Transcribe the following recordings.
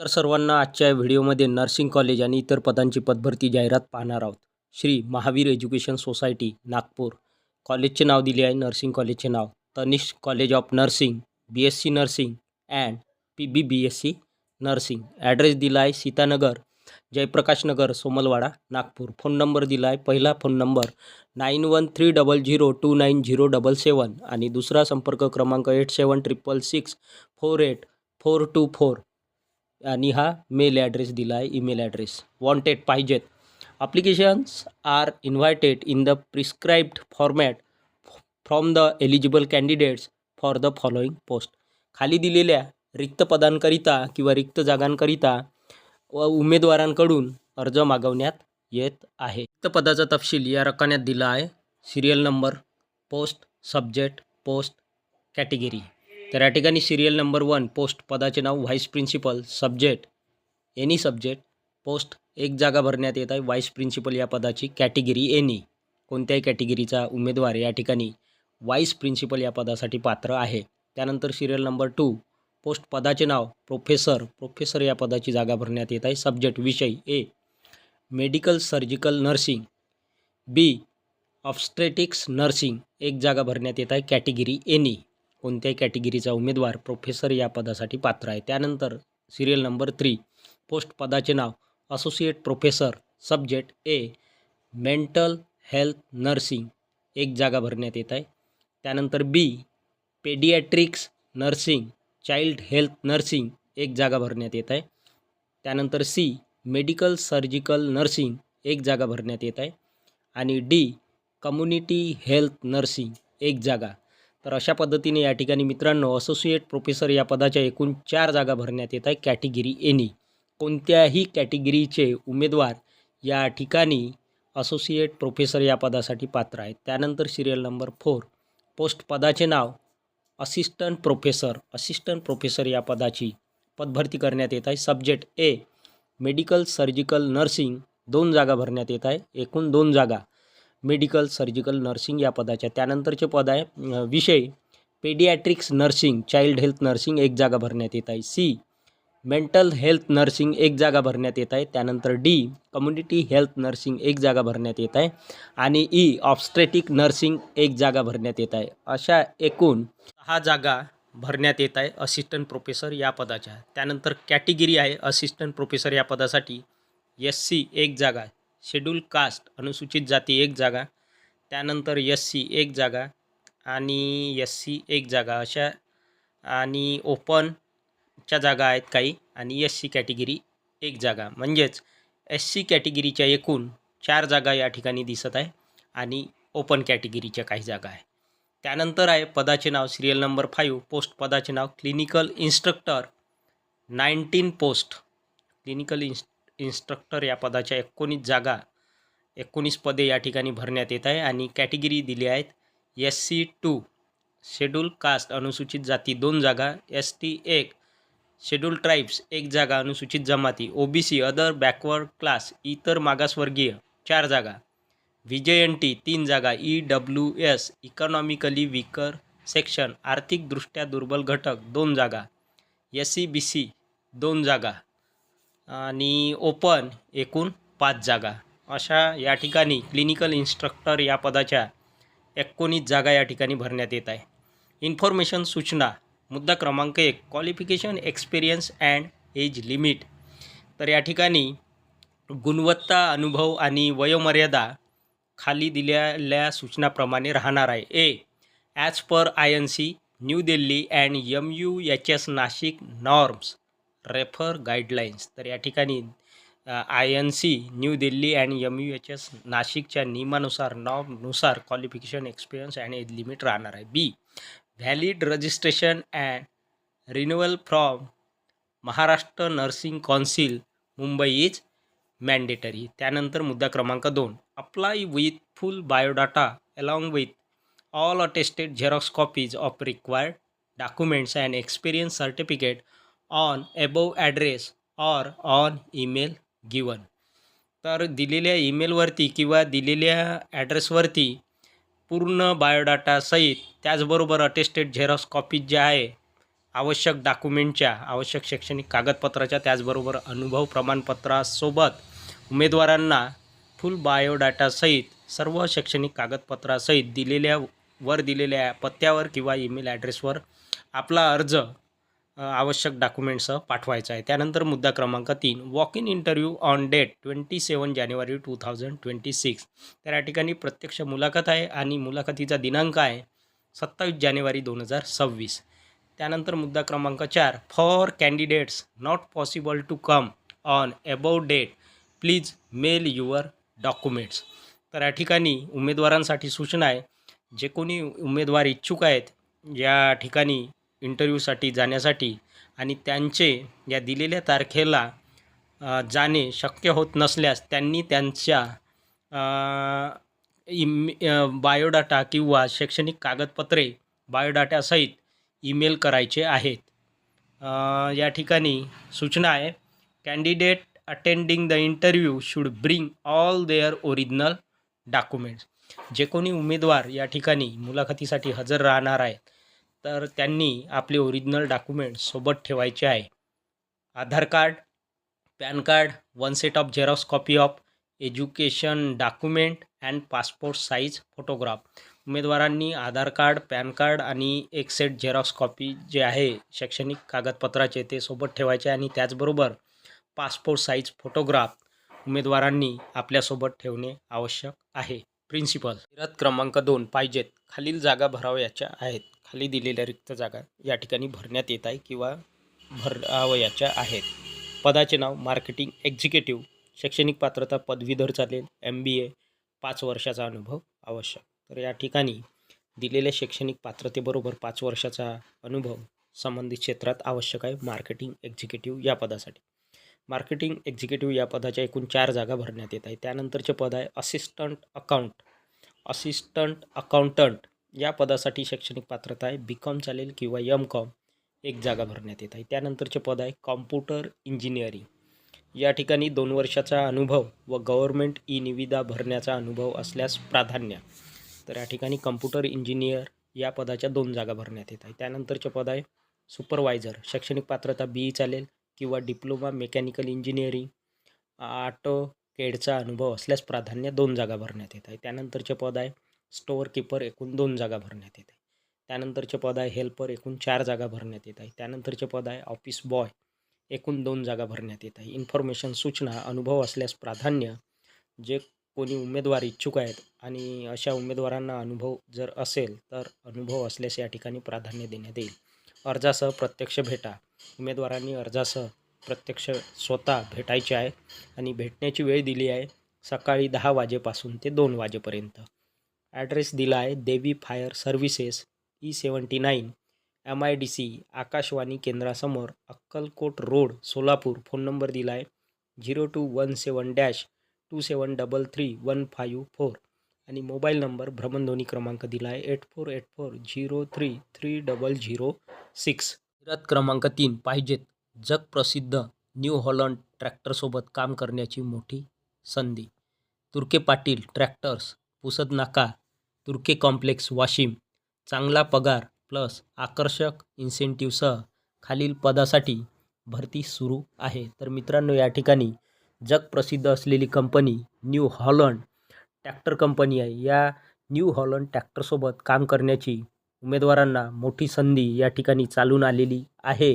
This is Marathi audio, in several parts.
तर सर्वांना आजच्या व्हिडिओमध्ये नर्सिंग कॉलेज आणि इतर पदांची पदभरती जाहिरात पाहणार आहोत. Shri Mahavir education society Nagpur. कॉलेजचे नाव दिले आहे नर्सिंग कॉलेजचे नाव. Tanishq college of nursing B S C nursing and P B B S C nursing. Address दिला आहे सीतानगर जयप्रकाश नगर सोमलवाडा नागपूर. फोन नंबर दिला आहे पहिला phone number nine one three double zero two nine zero double seven आणि दुसरा संपर्क क्रमांक eight seven triple six four eight four two four आणि हा मेल ॲड्रेस दिला आहे ईमेल ॲड्रेस. वॉन्टेड पाहिजेत. Applications are invited in the prescribed format from the eligible candidates for the following post खाली दिलेल्या रिक्त पदांकरिता किंवा रिक्त जागांकरिता व उमेदवारांकडून अर्ज मागवण्यात येत आहे. रिक्त पदाचा तपशील या रकान्यात दिला आहे. Serial number post subject post category तर या ठिकाणी सिरियल नंबर वन पोस्ट पदाचे नाव vice principal subject any subject post एक जागा भरण्यात येत आहे. व्हाईस प्रिन्सिपल या पदाची कॅटेगरी एनी कोणत्याही कॅटेगरीचा उमेदवार या ठिकाणी व्हाईस प्रिन्सिपल या पदासाठी पात्र आहे. त्यानंतर सिरियल नंबर टू पोस्ट पदाचे नाव प्रोफेसर प्रोफेसर या पदाची जागा भरण्यात येत आहे. सब्जेक्ट विषय A medical surgical nursing B obstetrics nursing एक जागा भरण्यात येत आहे. कॅटेगरी एनी कोणत्याही कॅटेगरीचा उमेदवार प्रोफेसर या पदासाठी पात्र आहे. त्यानंतर सिरियल नंबर थ्री पोस्ट पदाचे नाव associate professor subject A mental health nursing एक जागा भरण्यात येत आहे. त्यानंतर B paediatrics nursing child health nursing एक जागा भरण्यात येत आहे. त्यानंतर सी मेडिकल सर्जिकल नर्सिंग एक जागा भरण्यात येत आहे. आणि डी कम्युनिटी हेल्थ नर्सिंग एक जागा तर अशा पद्धतीने या ठिकाणी मित्रांनो असोसिएट प्रोफेसर या पदाच्या एकूण चार जागा भरण्यात येत आहे कॅटेगरी एनी कोणत्याही कॅटेगरीचे उमेदवार या ठिकाणी असोसिएट प्रोफेसर या पदासाठी पात्र आहेत. त्यानंतर सिरियल नंबर फोर पोस्ट पदाचे नाव असिस्टंट प्रोफेसर असिस्टंट प्रोफेसर या पदाची पदभरती करण्यात येत आहे. Subject A medical surgical nursing दोन जागा भरण्यात येत आहे. एकूण दोन जागा मेडिकल सर्जिकल नर्सिंग या पदाच्या. त्यानंतरचे पद आहे विषय. Paediatrics nursing child health nursing एक जागा भरण्यात येत आहे. सी मेंटल हेल्थ नर्सिंग एक जागा भरण्यात येत आहे. त्यानंतर डी कम्युनिटी हेल्थ नर्सिंग एक जागा भरण्यात येत आहे. आणि ई ऑब्स्ट्रेटिक नर्सिंग एक जागा भरण्यात येत आहे. अशा एकूण सहा जागा भरण्यात येत आहे असिस्टंट प्रोफेसर या पदाच्या. त्यानंतर कॅटेगरी आहे असिस्टंट प्रोफेसर या पदासाठी. एस सी एक जागा शेड्यूल कास्ट अनुसूचित जाती एक जागा त्यानंतर एस सी एक जागा आणि एस सी एक जागा अशा आणि ओपनच्या जागा आहेत काही आणि एस सी कॅटेगरी एक जागा. म्हणजेच एस सी कॅटेगरीच्या एकूण चार जागा या ठिकाणी दिसत आहे आणि ओपन कॅटेगरीच्या काही जागा आहे. त्यानंतर आहे पदाचे नाव सिरियल नंबर फाईव्ह पोस्ट पदाचे नाव clinical instructor nineteen post clinical ins instructor या पदाच्या एकोणीस जागा एकोणीस पदे या ठिकाणी भरण्यात येत आहे आणि कॅटेगरी दिली आहेत. S C two schedule caste अनुसूचित जाती दोन जागा एस टी एक शेड्यूल ट्राईब्स एक जागा अनुसूचित जमाती O B C other backward class इतर मागासवर्गीय चार जागा व्ही एन टी तीन जागा E W S economically weaker section आर्थिकदृष्ट्या दुर्बल घटक दोन जागा एस सी बी सी दोन जागा आणि ओपन एकूण पाच जागा. अशा या ठिकाणी क्लिनिकल इन्स्ट्रक्टर या पदाच्या एकोणीस जागा या ठिकाणी भरण्यात येत आहे. इन्फॉर्मेशन सूचना मुद्दा क्रमांक एक qualification experience and age limit तर या ठिकाणी गुणवत्ता अनुभव आणि वयोमर्यादा खाली दिलेल्या सूचनाप्रमाणे राहणार आहे. A as per I N C New Delhi and M U H S Nashik norms refer guidelines. तर या ठिकाणी I N C New Delhi and M U H S नाशिकच्या नियमानुसार नॉमनुसार qualification experience and age limit राहणार आहे. B valid registration and renewal from Maharashtra nursing council Mumbai is mandatory त्यानंतर मुद्दा क्रमांक दोन apply with full biodata along with all attested xerox copies of required documents and experience certificate on above address or on email given तर दिलेल्या ईमेलवरती किंवा दिलेल्या ॲड्रेसवरती पूर्ण बायोडाटासहित त्याचबरोबर अटेस्टेड झेरॉक्स कॉपीज जे आहे आवश्यक डॉक्युमेंटच्या आवश्यक शैक्षणिक कागदपत्राच्या त्याचबरोबर अनुभव प्रमाणपत्रासोबत उमेदवारांना फुल बायोडाटासहित सर्व शैक्षणिक कागदपत्रासहित दिलेल्या वर दिलेल्या पत्त्यावर किंवा ईमेल ॲड्रेसवर आपला अर्ज आवश्यक डॉक्युमेंट्ससह पाठवायचं आहे. त्यानंतर मुद्दा क्रमांक तीन walk in interview on date twenty seven January two thousand twenty six तर या ठिकाणी प्रत्यक्ष मुलाखत आहे आणि मुलाखतीचा दिनांक आहे सत्तावीस जानेवारी दोन हजार सव्वीस. त्यानंतर मुद्दा क्रमांक चार for candidates not possible to come on above date please mail your documents तर या ठिकाणी उमेदवारांसाठी सूचना आहे. जे कोणी उमेदवार इच्छुक आहेत या ठिकाणी इंटरव्ह्यूसाठी जाण्यासाठी आणि त्यांचे या दिलेल्या तारखेला जाणे शक्य होत नसल्यास त्यांनी त्यांच्या इमे बायोडाटा किंवा शैक्षणिक कागदपत्रे बायोडाटासहित ईमेल करायचे आहेत. या ठिकाणी सूचना आहे candidate attending the interview should bring all their original documents जे कोणी उमेदवार या ठिकाणी मुलाखतीसाठी हजर राहणार आहेत तर त्यांनी आपले ओरिजिनल डॉक्युमेंट सोबत ठेवायचे आहे. Aadhaar card PAN card one set of xerox copy of education document and passport size photograph उमेदवारांनी आधार कार्ड पॅन कार्ड आणि एक सेट झेरॉक्स कॉपी जे आहे शैक्षणिक कागदपत्राचे ते सोबत ठेवायचे आणि त्याचबरोबर पासपोर्ट साईज फोटोग्राफ उमेदवारांनी आपल्यासोबत ठेवणे आवश्यक आहे. प्रिन्सिपल रथ क्रमांक दोन पाहिजेत. खालील जागा भरावयाच्या आहेत. खाली दिलेल्या रिक्त जागा या ठिकाणी भरण्यात येत आहे किंवा भरावयाच्या आहेत. पदाचे नाव मार्केटिंग एक्झिक्युटिव्ह. शैक्षणिक पात्रता पदवीधर चालेल. एम बी ए पाच वर्षाचा अनुभव आवश्यक. तर या ठिकाणी दिलेल्या शैक्षणिक पात्रतेबरोबर पाच वर्षाचा अनुभव संबंधित क्षेत्रात आवश्यक आहे. मार्केटिंग एक्झिक्युटिव्ह या पदासाठी. मार्केटिंग एक्झिक्युटिव्ह या पदाच्या एकूण चार जागा भरण्यात येत आहे त्यानंतरचे पद आहे असिस्टंट अकाउंट असिस्टंट अकाउंटंट या पदासाठी शैक्षणिक पात्रता आहे. बी कॉम चालेल किंवा यम कॉम एक जागा भरण्यात येत आहे. त्यानंतरचे पद आहे कॉम्प्युटर इंजिनिअरिंग या ठिकाणी दोन वर्षाचा अनुभव व गव्हर्मेंट ई निविदा भरण्याचा अनुभव असल्यास प्राधान्य. तर या ठिकाणी कम्प्युटर इंजिनियर या पदाच्या दोन जागा भरण्यात येत आहे त्यानंतरचे पद आहे सुपरवायझर शैक्षणिक पात्रता बी ई चालेल. किंवा डिप्लोमा मेकॅनिकल इंजिनिअरिंग ऑटो केडचा अनुभव असल्यास प्राधान्य दोन जागा भरण्यात येत आहे. त्यानंतरचे पद आहे स्टोअर किपर एकूण दोन जागा भरण्यात येत आहे. त्यानंतरचे पद आहे हेल्पर एकूण चार जागा भरण्यात येत आहे. त्यानंतरचे पद आहे ऑफिस बॉय एकूण दोन जागा भरण्यात येत आहे. इन्फॉर्मेशन सूचना अनुभव असल्यास प्राधान्य जे कोणी उमेदवार इच्छुक आहेत आणि अशा उमेदवारांना अनुभव जर असेल तर अनुभव असल्यास या ठिकाणी प्राधान्य देण्यात येईल. अर्जासह प्रत्यक्ष भेटा. उमेदवारांनी अर्जासह प्रत्यक्ष स्वतः भेटायचे आहे आणि भेटण्याची वेळ दिली आहे सकाळी दहा वाजेपासून ते दोन वाजेपर्यंत. ॲड्रेस दिला आहे Devi fire services E seventy nine M I D C Akashvani केंद्रासमोर Akkalkot road Solapur. Phone number दिला आहे zero two one seven dash two seven double three one five four आणि मोबाईल नंबर भ्रमणध्वनी क्रमांक दिला आहे eight four eight four zero three three double zero six. रथ क्रमांक तीन पाहिजेत. जगप्रसिद्ध न्यू हॉलंड ट्रॅक्टरसोबत काम करण्याची मोठी संधी. तुर्के पाटील ट्रॅक्टर्स पुसद नाका तुर्के कॉम्प्लेक्स वाशिम. चांगला पगार प्लस आकर्षक इन्सेंटिव्हसह खालील पदासाठी भरती सुरू आहे. तर मित्रांनो या ठिकाणी जगप्रसिद्ध असलेली company new Holland tractor company आहे. या न्यू हॉलंड ट्रॅक्टरसोबत काम करण्याची उमेदवारांना मोठी संधी या ठिकाणी चालून आलेली आहे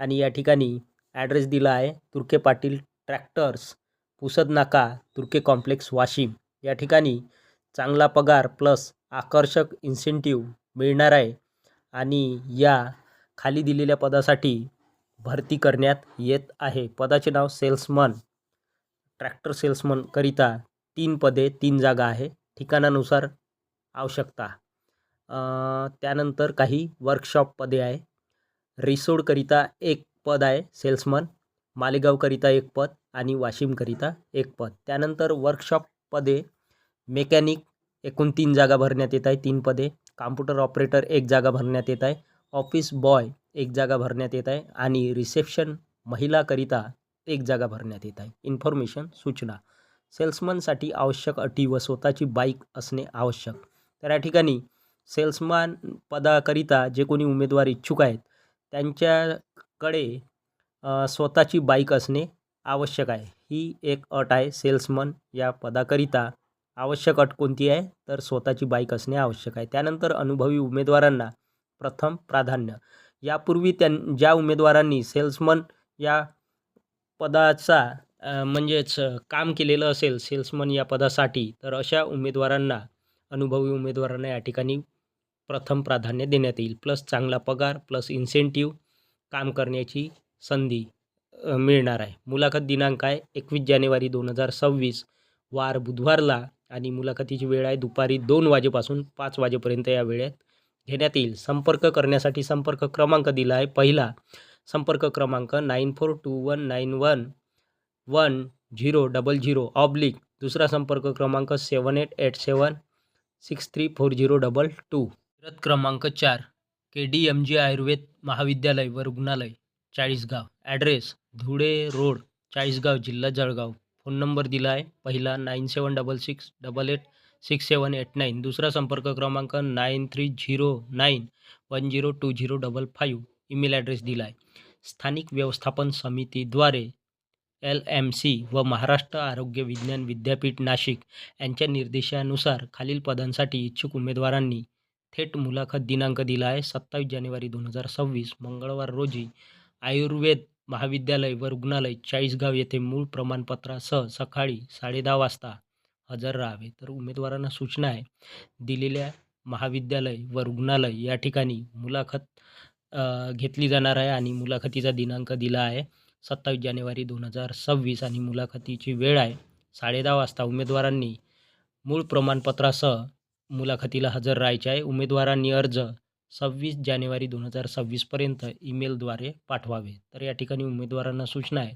आणि या ठिकाणी ॲड्रेस दिला आहे तुर्के पाटील ट्रॅक्टर्स पुसद नाका तुर्के कॉम्प्लेक्स वाशिम. या ठिकाणी चांगला पगार प्लस आकर्षक इन्सेंटिव्ह मिळणार आहे आणि या खाली दिलेल्या पदासाठी भरती करण्यात येत आहे. पदाचे नाव सेल्समन ट्रॅक्टर सेल्समनकरिता तीन पदे तीन जागा आहे. ठिकाणानुसार आवश्यकता. त्यानंतर काही वर्कशॉप पदे आहे. रिसोडकरिता एक पद आहे सेल्समन मालेगावकरिता एक पद आणि वाशिमकरिता एक पद. त्यानंतर वर्कशॉप पदे मेकॅनिक एकूण तीन जागा भरण्यात येत आहे तीन पदे. कॉम्प्युटर ऑपरेटर एक जागा भरण्यात येत आहे. ऑफिस बॉय एक जागा भरण्यात येत आहे. आणि रिसेप्शन महिलाकरिता एक जागा भरण्यात येत आहे. इन्फॉर्मेशन सूचना. सेल्समनसाठी आवश्यक अटी व स्वतःची बाईक असणे आवश्यक. तर या ठिकाणी सेल्समन पदाकरिता जे कोणी उमेदवार इच्छुक आहेत त्यांच्याकडे स्वतःची बाईक असणे आवश्यक आहे. ही एक अट आहे. सेल्समन या पदाकरिता आवश्यक अट कोणती आहे? तर स्वतःची बाईक असणे आवश्यक आहे. त्यानंतर अनुभवी उमेदवारांना प्रथम प्राधान्य. यापूर्वी त्यां ज्या उमेदवारांनी सेल्समन या पदाचा म्हणजेच काम केलेलं असेल सेल्समन या पदासाठी तर अशा उमेदवारांना अनुभवी उमेदवारांना या ठिकाणी प्रथम प्राधान्य देण्यात येईल. प्लस चांगला पगार प्लस इन्सेंटिव्ह काम करण्याची संधी मिळणार आहे. मुलाखत दिनांक आहे एकवीस जानेवारी दोन हजार सव्वीस वार बुधवारला आणि मुलाखतीची वेळ आहे दुपारी दोन वाजेपासून पाच वाजेपर्यंत या वेळेत घेण्यात येईल. संपर्क करण्यासाठी संपर्क क्रमांक दिला आहे. पहिला संपर्क क्रमांक nine four two one nine one one zero double zero oblique दुसरा संपर्क क्रमांक seven eight eight seven six three four zero double two रथ क्रमांक चार K D M G Ayurved महाविद्यालय व रुग्णालय चाळीसगाव. ॲड्रेस धुळे रोड, चाळीसगाव, जिल्हा जळगाव. फ़ोन नंबर दिला आहे, पहिला nine seven double six double eight six seven eight nine दुसरा संपर्क क्रमांक nine three zero nine one zero two zero double five email address दिला आहे. स्थानिक व्यवस्थापन समितीद्वारे एल एम सी व महाराष्ट्र आरोग्य विज्ञान विद्यापीठ नाशिक यांच्या निर्देशानुसार खालील पदांसाठी इच्छुक उमेदवारांनी थेट मुलाखत दिनांक दिला आहे. सत्तावीस जानेवारी दोन हजार सव्वीस मंगळवार रोजी आयुर्वेद महाविद्यालय व रुग्णालय चाळीसगाव येथे मूळ प्रमाणपत्रासह सकाळी साडेदहा वाजता हजर राहावे. तर उमेदवारांना सूचना आहे दिलेल्या महाविद्यालय व रुग्णालय या ठिकाणी मुलाखत घेतली जाणार आहे आणि मुलाखतीचा दिनांक दिला आहे. सत्तावीस जानेवारी दोन हजार सव्वीस आणि मुलाखतीची वेळ आहे. साडेदहा वाजता उमेदवारांनी मूळ प्रमाणपत्रासह मुलाखतीला हजर राहायचे आहे. उमेदवारांनी अर्ज सव्वीस जानेवारी दोन हजार सव्वीसपर्यंत ईमेलद्वारे पाठवावे. तर या ठिकाणी उमेदवारांना सूचना आहे.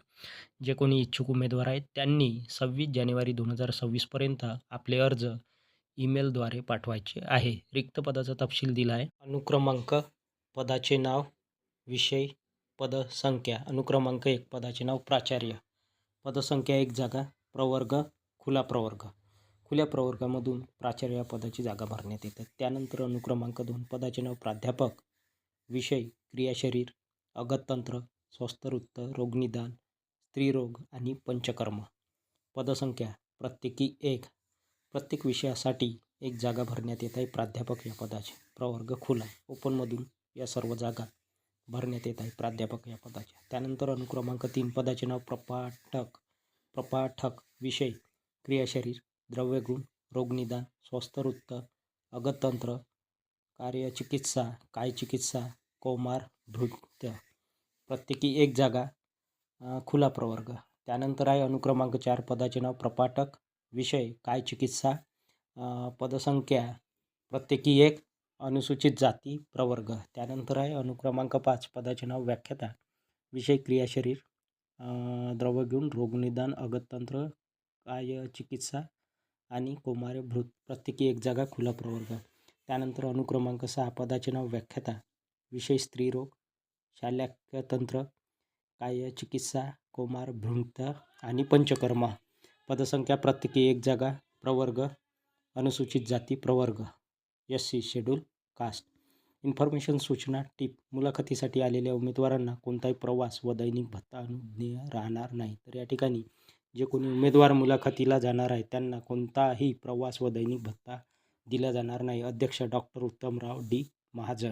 जे कोणी इच्छुक उमेदवार आहेत त्यांनी सव्वीस जानेवारी दोन हजार सव्वीसपर्यंत आपले अर्ज ईमेलद्वारे पाठवायचे आहे. रिक्त पदाचा तपशील दिला आहे. अनुक्रमांक पदाचे नाव विषय पदसंख्या अनुक्रमांक एक पदाचे नाव प्राचार्य. पदसंख्या एक जागा प्रवर्ग खुला प्रवर्ग. खुल्या प्रवर्गामधून प्राचार्य या पदाची जागा भरण्यात येते त्यानंतर अनुक्रमांक दोन पदाचे नाव प्राध्यापक विषय क्रियाशरीर अगततंत्र स्वस्तवृत्त रोगनिदान स्त्रीरोग आणि पंचकर्म. पदसंख्या प्रत्येकी एक. प्रत्येक विषयासाठी एक जागा भरण्यात येत आहे प्राध्यापक या पदाचे. प्रवर्ग खुला ओपनमधून या सर्व जागा भरण्यात येत आहे प्राध्यापक या पदाच्या. त्यानंतर अनुक्रमांक तीन पदाचे नाव प्रपाठक प्रपाठक विषय क्रियाशरीर द्रव्यगुण रोगनिदान स्वस्थवृत्त अगतंत्र कार्यचिकित्सा कायचिकित्सा कौमार भृत्य. प्रत्येकी एक जागा खुला प्रवर्ग. त्यानंतर आहे अनुक्रमांक चार पदाचे नाव प्रपाठक विषय काय चिकित्सा पदसंख्या. प्रत्येकी एक अनुसूचित जाती प्रवर्ग त्यानंतर आहे अनुक्रमांक पाच पदाचे नाव व्याख्याता विषय क्रियाशरीर द्रव द्रवगुण रोगनिदान अगततंत्र कायचिकित्सा आणि कोमारे भृत प्रत्येकी एक जागा खुला प्रवर्ग. त्यानंतर अनुक्रमांक सहा पदाचे नाव व्याख्याता विषय स्त्रीरोग काय कायचिकित्सा कोमार भृंत आणि पंचकर्म. पदसंख्या प्रत्येकी एक जागा प्रवर्ग अनुसूचित जाती प्रवर्ग. S C schedule caste. Information सूचना टीप. मुलाखतीसाठी आलेल्या उमेदवारांना कोणताही प्रवास व दैनिक भत्ता अनुज्ञेय राहणार नाही. तर या ठिकाणी जे कोणी उमेदवार मुलाखतीला जाणार आहे त्यांना कोणताही प्रवास व दैनिक भत्ता दिला जाणार नाही. अध्यक्ष डॉक्टर उत्तमराव डी. महाजन.